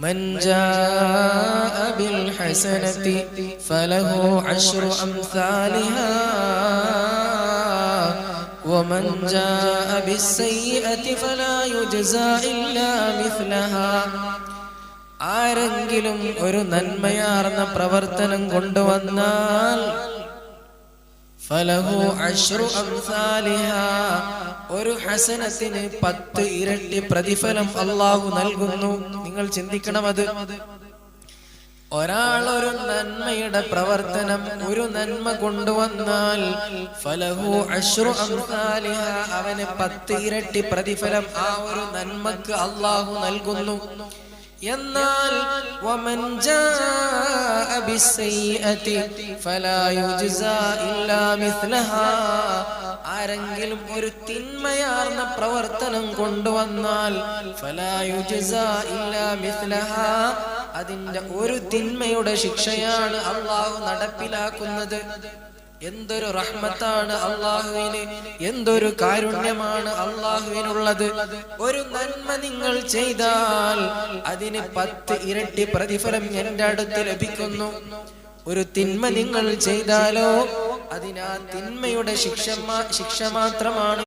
من جاء بالحسنة فله عشر أمثالها ومن جاء بالسيئة فلا يجزى إلا مثلها ആരെങ്കിലും ഒരു നന്മയാർന്ന പ്രവർത്തനം കൊണ്ടുവന്നാൽ ഫലഹു അശ്രു അംസാലിഹ ഒരു ഹസനത്തിന് പത്ത് ഇരട്ടി പ്രതിഫലം അള്ളാഹു നൽകുന്നു. നിങ്ങൾ ചിന്തിക്കണം അത് ഒരാൾ ഒരു നന്മയുടെ പ്രവർത്തനം ഒരു നന്മ കൊണ്ടുവന്നാൽ ഫലഹു അശ്രു അവന് പത്ത് ഇരട്ടി പ്രതിഫലം ആ ഒരു നന്മക്ക് അള്ളാഹു നൽകുന്നു. എന്നാൽ ആരെങ്കിലും ഒരു തിന്മയാർന്ന പ്രവർത്തനം കൊണ്ടുവന്നാൽ അതിന്റെ ഒരു തിന്മയുടെ ശിക്ഷയാണ് അള്ളാഹു നടപ്പിലാക്കുന്നത്. എന്തൊരു റഹ്മത്താണ് അള്ളാഹുവിന് എന്തൊരു കാരുണ്യമാണ് അള്ളാഹുവിനുള്ളത്. ഒരു നന്മ നിങ്ങൾ ചെയ്താൽ അതിന് പത്ത് ഇരട്ടി പ്രതിഫലം എന്റെ അടുത്ത് ലഭിക്കുന്നു. ഒരു തിന്മ നിങ്ങൾ ചെയ്താലോ അതിനാ തിന്മയുടെ ശിക്ഷ ശിക്ഷ മാത്രമാണ്